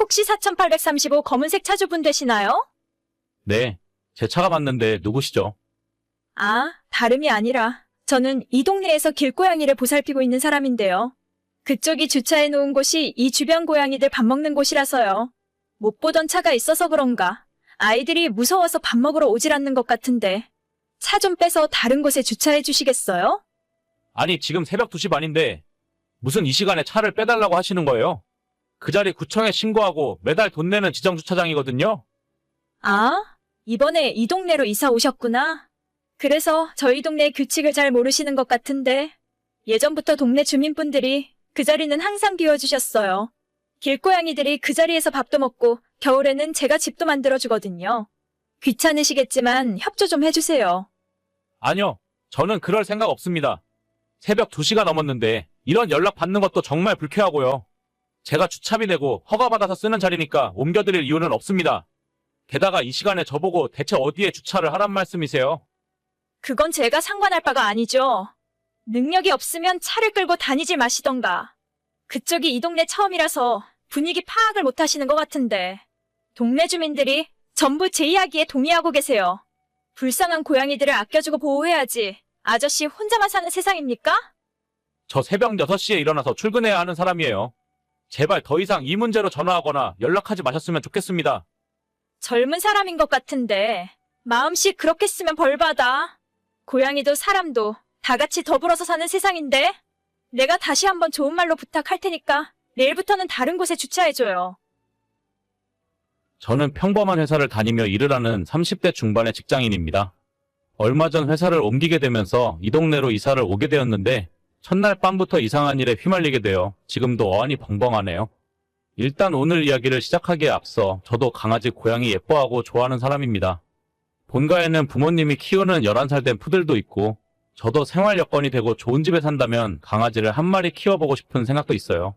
혹시 4835 검은색 차주분 되시나요? 네, 제 차가 맞는데 누구시죠? 아, 다름이 아니라 저는 이 동네에서 길고양이를 보살피고 있는 사람인데요. 그쪽이 주차해 놓은 곳이 이 주변 고양이들 밥 먹는 곳이라서요. 못 보던 차가 있어서 그런가. 아이들이 무서워서 밥 먹으러 오질 않는 것 같은데. 차 좀 빼서 다른 곳에 주차해 주시겠어요? 아니, 지금 새벽 2시 반인데 무슨 이 시간에 차를 빼달라고 하시는 거예요? 그 자리 구청에 신고하고 매달 돈 내는 지정 주차장이거든요. 아, 이번에 이 동네로 이사 오셨구나. 그래서 저희 동네 규칙을 잘 모르시는 것 같은데 예전부터 동네 주민분들이 그 자리는 항상 비워주셨어요. 길고양이들이 그 자리에서 밥도 먹고 겨울에는 제가 집도 만들어주거든요. 귀찮으시겠지만 협조 좀 해주세요. 아니요, 저는 그럴 생각 없습니다. 새벽 2시가 넘었는데 이런 연락 받는 것도 정말 불쾌하고요. 제가 주차비 내고 허가받아서 쓰는 자리니까 옮겨드릴 이유는 없습니다. 게다가 이 시간에 저보고 대체 어디에 주차를 하란 말씀이세요? 그건 제가 상관할 바가 아니죠. 능력이 없으면 차를 끌고 다니질 마시던가. 그쪽이 이 동네 처음이라서 분위기 파악을 못 하시는 것 같은데. 동네 주민들이 전부 제 이야기에 동의하고 계세요. 불쌍한 고양이들을 아껴주고 보호해야지. 아저씨 혼자만 사는 세상입니까? 저 새벽 6시에 일어나서 출근해야 하는 사람이에요. 제발 더 이상 이 문제로 전화하거나 연락하지 마셨으면 좋겠습니다. 젊은 사람인 것 같은데. 마음씨 그렇게 쓰면 벌받아. 고양이도 사람도 다 같이 더불어서 사는 세상인데. 내가 다시 한번 좋은 말로 부탁할 테니까 내일부터는 다른 곳에 주차해줘요. 저는 평범한 회사를 다니며 일을 하는 30대 중반의 직장인입니다. 얼마 전 회사를 옮기게 되면서 이 동네로 이사를 오게 되었는데 첫날 밤부터 이상한 일에 휘말리게 되어 지금도 어안이 벙벙하네요. 일단 오늘 이야기를 시작하기에 앞서 저도 강아지 고양이 예뻐하고 좋아하는 사람입니다. 본가에는 부모님이 키우는 11살 된 푸들도 있고 저도 생활 여건이 되고 좋은 집에 산다면 강아지를 한 마리 키워보고 싶은 생각도 있어요.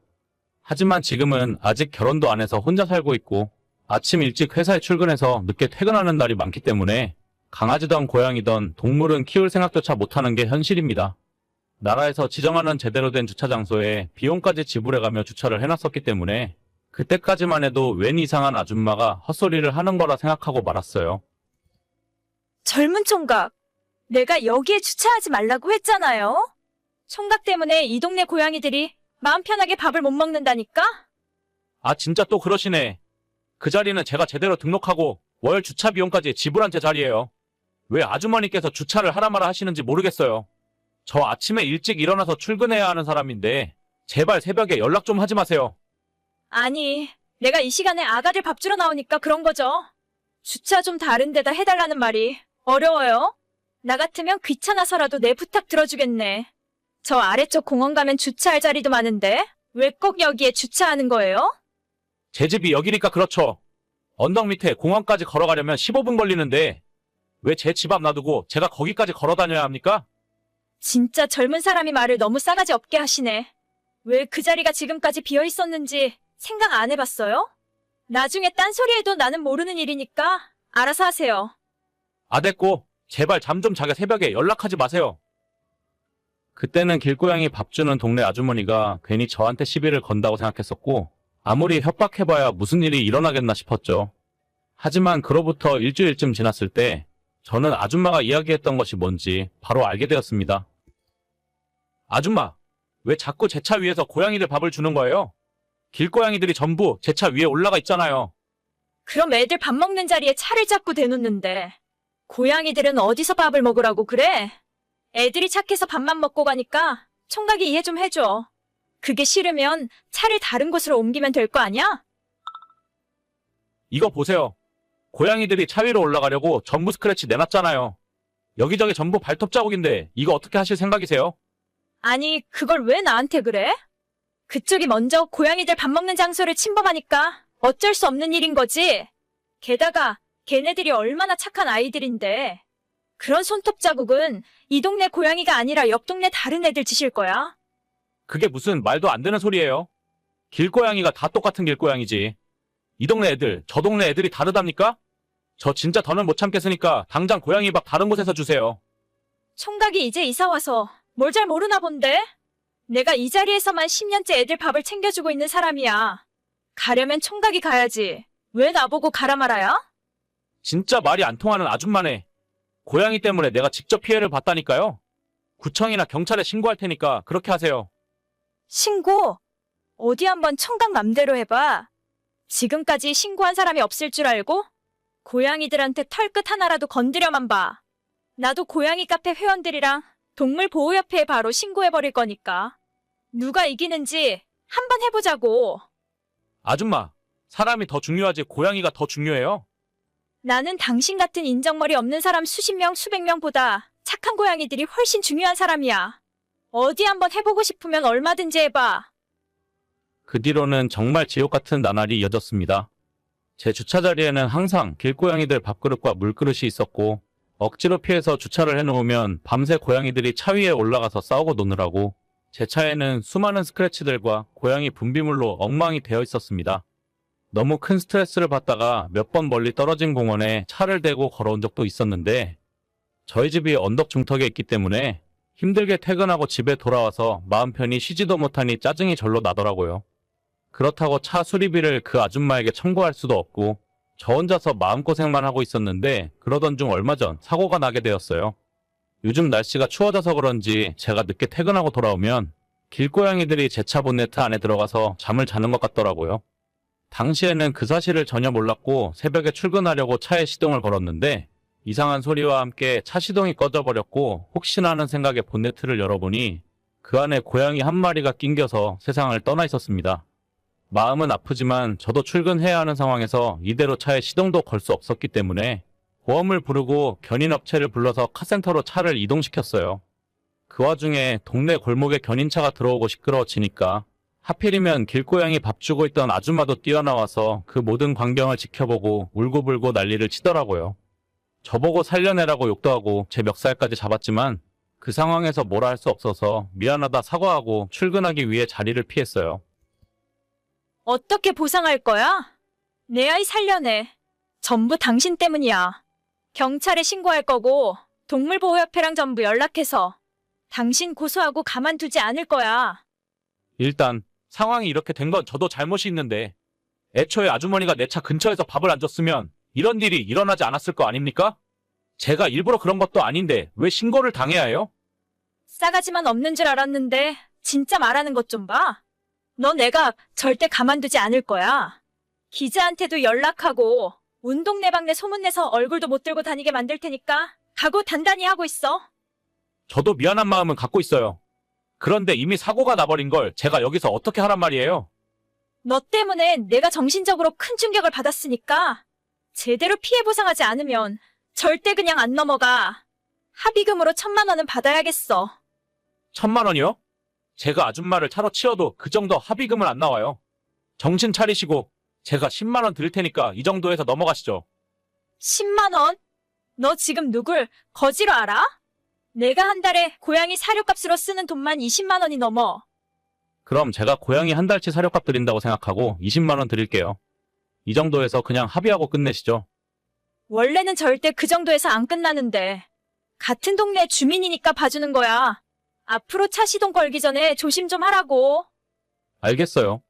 하지만 지금은 아직 결혼도 안 해서 혼자 살고 있고 아침 일찍 회사에 출근해서 늦게 퇴근하는 날이 많기 때문에 강아지든 고양이든 동물은 키울 생각조차 못하는 게 현실입니다. 나라에서 지정하는 제대로 된 주차 장소에 비용까지 지불해가며 주차를 해놨었기 때문에 그때까지만 해도 웬 이상한 아줌마가 헛소리를 하는 거라 생각하고 말았어요. 젊은 총각. 내가 여기에 주차하지 말라고 했잖아요. 총각 때문에 이 동네 고양이들이 마음 편하게 밥을 못 먹는다니까? 아 진짜 또 그러시네. 그 자리는 제가 제대로 등록하고 월 주차 비용까지 지불한 제 자리예요. 왜 아주머니께서 주차를 하라 마라 하시는지 모르겠어요. 저 아침에 일찍 일어나서 출근해야 하는 사람인데 제발 새벽에 연락 좀 하지 마세요. 아니, 내가 이 시간에 아가들 밥 주러 나오니까 그런 거죠. 주차 좀 다른 데다 해달라는 말이 어려워요? 나 같으면 귀찮아서라도 내 부탁 들어주겠네. 저 아래쪽 공원 가면 주차할 자리도 많은데 왜 꼭 여기에 주차하는 거예요? 제 집이 여기니까 그렇죠. 언덕 밑에 공원까지 걸어가려면 15분 걸리는데 왜 제 집 앞 놔두고 제가 거기까지 걸어 다녀야 합니까? 진짜 젊은 사람이 말을 너무 싸가지 없게 하시네. 왜 그 자리가 지금까지 비어 있었는지 생각 안 해봤어요? 나중에 딴소리해도 나는 모르는 일이니까 알아서 하세요. 아 됐고 제발 잠 좀 자게 새벽에 연락하지 마세요. 그때는 길고양이 밥 주는 동네 아주머니가 괜히 저한테 시비를 건다고 생각했었고 아무리 협박해봐야 무슨 일이 일어나겠나 싶었죠. 하지만 그로부터 일주일쯤 지났을 때 저는 아줌마가 이야기했던 것이 뭔지 바로 알게 되었습니다. 아줌마, 왜 자꾸 제 차 위에서 고양이들 밥을 주는 거예요? 길고양이들이 전부 제 차 위에 올라가 있잖아요. 그럼 애들 밥 먹는 자리에 차를 자꾸 대놓는데 고양이들은 어디서 밥을 먹으라고 그래? 애들이 착해서 밥만 먹고 가니까 총각이 이해 좀 해줘. 그게 싫으면 차를 다른 곳으로 옮기면 될 거 아니야? 이거 보세요. 고양이들이 차 위로 올라가려고 전부 스크래치 내놨잖아요. 여기저기 전부 발톱 자국인데 이거 어떻게 하실 생각이세요? 아니, 그걸 왜 나한테 그래? 그쪽이 먼저 고양이들 밥 먹는 장소를 침범하니까 어쩔 수 없는 일인 거지. 게다가 걔네들이 얼마나 착한 아이들인데. 그런 손톱 자국은 이 동네 고양이가 아니라 옆 동네 다른 애들 짓일 거야. 그게 무슨 말도 안 되는 소리예요. 길고양이가 다 똑같은 길고양이지. 이 동네 애들, 저 동네 애들이 다르답니까? 저 진짜 더는 못 참겠으니까 당장 고양이 밥 다른 곳에서 주세요. 총각이 이제 이사 와서 뭘 잘 모르나 본데? 내가 이 자리에서만 10년째 애들 밥을 챙겨주고 있는 사람이야. 가려면 총각이 가야지. 왜 나보고 가라 말아야? 진짜 말이 안 통하는 아줌마네. 고양이 때문에 내가 직접 피해를 봤다니까요. 구청이나 경찰에 신고할 테니까 그렇게 하세요. 신고? 어디 한번 청각 맘대로 해봐. 지금까지 신고한 사람이 없을 줄 알고? 고양이들한테 털끝 하나라도 건드려만 봐. 나도 고양이 카페 회원들이랑 동물보호협회에 바로 신고해버릴 거니까. 누가 이기는지 한번 해보자고. 아줌마, 사람이 더 중요하지 고양이가 더 중요해요. 나는 당신 같은 인정머리 없는 사람 수십 명, 수백 명보다 착한 고양이들이 훨씬 중요한 사람이야. 어디 한번 해보고 싶으면 얼마든지 해봐. 그 뒤로는 정말 지옥 같은 나날이 이어졌습니다. 제 주차 자리에는 항상 길고양이들 밥그릇과 물그릇이 있었고 억지로 피해서 주차를 해놓으면 밤새 고양이들이 차 위에 올라가서 싸우고 노느라고 제 차에는 수많은 스크래치들과 고양이 분비물로 엉망이 되어 있었습니다. 너무 큰 스트레스를 받다가 몇 번 멀리 떨어진 공원에 차를 대고 걸어온 적도 있었는데 저희 집이 언덕 중턱에 있기 때문에 힘들게 퇴근하고 집에 돌아와서 마음 편히 쉬지도 못하니 짜증이 절로 나더라고요. 그렇다고 차 수리비를 그 아줌마에게 청구할 수도 없고 저 혼자서 마음고생만 하고 있었는데 그러던 중 얼마 전 사고가 나게 되었어요. 요즘 날씨가 추워져서 그런지 제가 늦게 퇴근하고 돌아오면 길고양이들이 제 차 본네트 안에 들어가서 잠을 자는 것 같더라고요. 당시에는 그 사실을 전혀 몰랐고 새벽에 출근하려고 차에 시동을 걸었는데 이상한 소리와 함께 차 시동이 꺼져버렸고 혹시나 하는 생각에 본네트를 열어보니 그 안에 고양이 한 마리가 낑겨서 세상을 떠나 있었습니다. 마음은 아프지만 저도 출근해야 하는 상황에서 이대로 차에 시동도 걸 수 없었기 때문에 보험을 부르고 견인업체를 불러서 카센터로 차를 이동시켰어요. 그 와중에 동네 골목에 견인차가 들어오고 시끄러워지니까 하필이면 길고양이 밥 주고 있던 아줌마도 뛰어나와서 그 모든 광경을 지켜보고 울고불고 난리를 치더라고요. 저보고 살려내라고 욕도 하고 제 멱살까지 잡았지만 그 상황에서 뭐라 할 수 없어서 미안하다 사과하고 출근하기 위해 자리를 피했어요. 어떻게 보상할 거야? 내 아이 살려내. 전부 당신 때문이야. 경찰에 신고할 거고 동물보호협회랑 전부 연락해서 당신 고소하고 가만두지 않을 거야. 일단 상황이 이렇게 된 건 저도 잘못이 있는데 애초에 아주머니가 내 차 근처에서 밥을 안 줬으면 이런 일이 일어나지 않았을 거 아닙니까? 제가 일부러 그런 것도 아닌데 왜 신고를 당해야 해요? 싸가지만 없는 줄 알았는데 진짜 말하는 것 좀 봐. 너 내가 절대 가만두지 않을 거야. 기자한테도 연락하고 온 동네 방네 소문내서 얼굴도 못 들고 다니게 만들 테니까 각오 단단히 하고 있어. 저도 미안한 마음은 갖고 있어요. 그런데 이미 사고가 나버린 걸 제가 여기서 어떻게 하란 말이에요? 너 때문에 내가 정신적으로 큰 충격을 받았으니까 제대로 피해 보상하지 않으면 절대 그냥 안 넘어가. 합의금으로 천만 원은 받아야겠어. 천만 원이요? 제가 아줌마를 차로 치워도 그 정도 합의금은 안 나와요. 정신 차리시고 제가 10만 원 드릴 테니까 이 정도에서 넘어가시죠. 10만 원? 너 지금 누굴 거지로 알아? 내가 한 달에 고양이 사료값으로 쓰는 돈만 20만 원이 넘어. 그럼 제가 고양이 한 달치 사료값 드린다고 생각하고 20만 원 드릴게요. 이 정도에서 그냥 합의하고 끝내시죠. 원래는 절대 그 정도에서 안 끝나는데. 같은 동네 주민이니까 봐주는 거야. 앞으로 차 시동 걸기 전에 조심 좀 하라고. 알겠어요.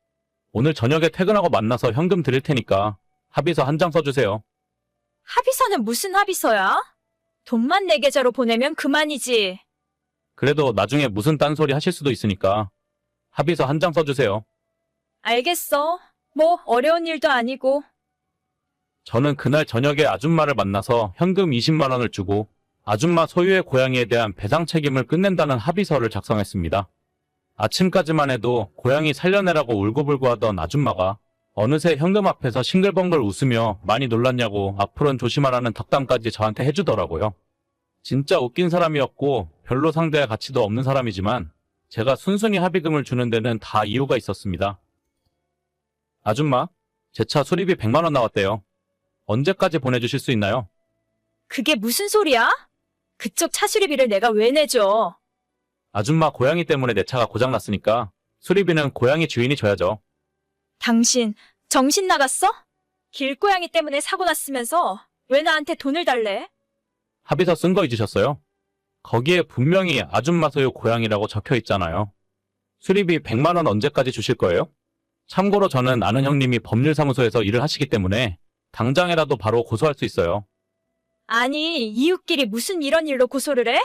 오늘 저녁에 퇴근하고 만나서 현금 드릴 테니까 합의서 한 장 써주세요. 합의서는 무슨 합의서야? 돈만 내 계좌로 보내면 그만이지. 그래도 나중에 무슨 딴소리 하실 수도 있으니까 합의서 한 장 써주세요. 알겠어. 뭐 어려운 일도 아니고. 저는 그날 저녁에 아줌마를 만나서 현금 20만 원을 주고 아줌마 소유의 고양이에 대한 배상 책임을 끝낸다는 합의서를 작성했습니다. 아침까지만 해도 고양이 살려내라고 울고불고 하던 아줌마가 어느새 현금 앞에서 싱글벙글 웃으며 많이 놀랐냐고 앞으로는 조심하라는 덕담까지 저한테 해주더라고요. 진짜 웃긴 사람이었고 별로 상대할 가치도 없는 사람이지만 제가 순순히 합의금을 주는 데는 다 이유가 있었습니다. 아줌마, 제 차 수리비 100만 원 나왔대요. 언제까지 보내주실 수 있나요? 그게 무슨 소리야? 그쪽 차 수리비를 내가 왜 내줘? 아줌마 고양이 때문에 내 차가 고장났으니까 수리비는 고양이 주인이 줘야죠. 당신 정신 나갔어? 길고양이 때문에 사고 났으면서 왜 나한테 돈을 달래? 합의서 쓴 거 잊으셨어요? 거기에 분명히 아줌마 소유 고양이라고 적혀 있잖아요. 수리비 100만 원 언제까지 주실 거예요? 참고로 저는 아는 형님이 법률사무소에서 일을 하시기 때문에 당장이라도 바로 고소할 수 있어요. 아니, 이웃끼리 무슨 이런 일로 고소를 해?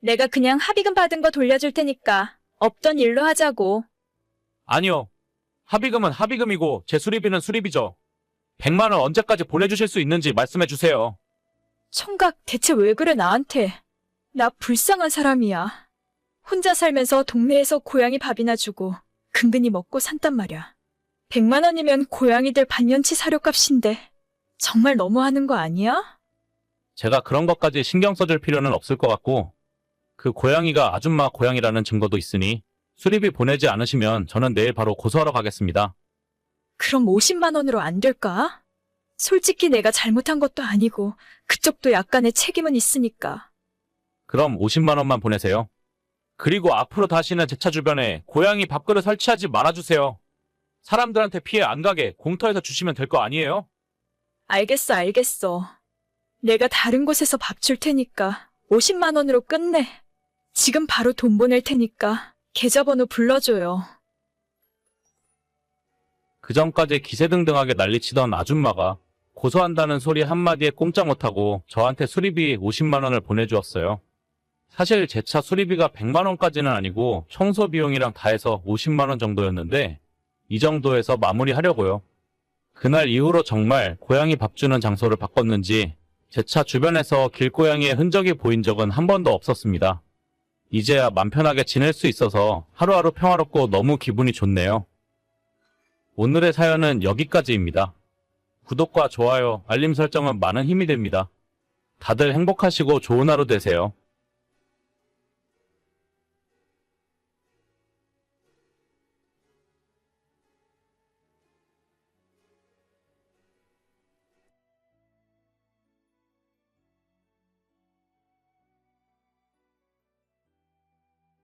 내가 그냥 합의금 받은 거 돌려줄 테니까 없던 일로 하자고. 아니요. 합의금은 합의금이고 제 수리비는 수리비죠. 100만 원 언제까지 보내주실 수 있는지 말씀해 주세요. 총각 대체 왜 그래 나한테? 나 불쌍한 사람이야. 혼자 살면서 동네에서 고양이 밥이나 주고 근근히 먹고 산단 말이야. 100만 원이면 고양이들 반년치 사료값인데 정말 너무하는 거 아니야? 제가 그런 것까지 신경 써줄 필요는 없을 것 같고 그 고양이가 아줌마 고양이라는 증거도 있으니 수리비 보내지 않으시면 저는 내일 바로 고소하러 가겠습니다. 그럼 50만 원으로 안 될까? 솔직히 내가 잘못한 것도 아니고 그쪽도 약간의 책임은 있으니까. 그럼 50만 원만 보내세요. 그리고 앞으로 다시는 제 차 주변에 고양이 밥그릇 설치하지 말아주세요. 사람들한테 피해 안 가게 공터에서 주시면 될 거 아니에요? 알겠어, 알겠어. 내가 다른 곳에서 밥 줄 테니까 50만 원으로 끝내. 지금 바로 돈 보낼 테니까 계좌번호 불러줘요. 그 전까지 기세등등하게 난리치던 아줌마가 고소한다는 소리 한마디에 꼼짝 못하고 저한테 수리비 50만 원을 보내주었어요. 사실 제 차 수리비가 100만 원까지는 아니고 청소 비용이랑 다 해서 50만 원 정도였는데 이 정도에서 마무리하려고요. 그날 이후로 정말 고양이 밥 주는 장소를 바꿨는지 제 차 주변에서 길고양이의 흔적이 보인 적은 한 번도 없었습니다. 이제야 맘 편하게 지낼 수 있어서 하루하루 평화롭고 너무 기분이 좋네요. 오늘의 사연은 여기까지입니다. 구독과 좋아요, 알림 설정은 많은 힘이 됩니다. 다들 행복하시고 좋은 하루 되세요.